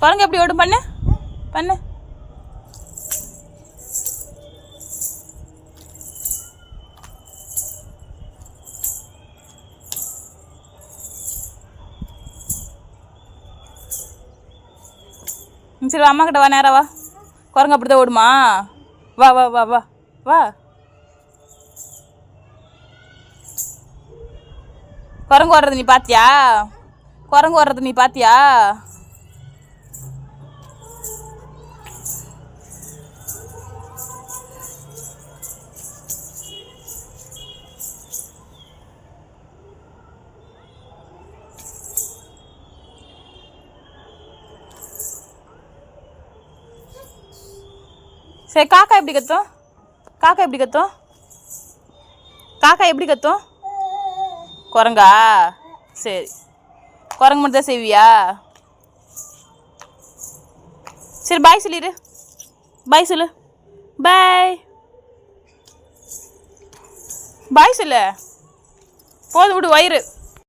குரங்கு எப்படி ஓடும் பண்ணு. பண்ணு. சரி சரி அம்மா கிட்ட வா நேரா வா. குரங்கு அப்படி தான் ஓடுமா? வா வா வா வா. வா. குரங்கு ஓடுறது நீ பாத்தியா? குரங்கு ஓடுறது நீ பாத்தியா? சரி காக்கா எப்படி கத்தும்? காக்கா எப்படி கத்தும்? காக்கா எப்படி கத்தும்? குரங்கா? சரி. குரங்கு மட்டும் தான் செய்வியா? சரி பாய் சொல்லிடு பாய் சொல்லு. பாய் பாய் சொல்லு. போதும் விடு வயிறு.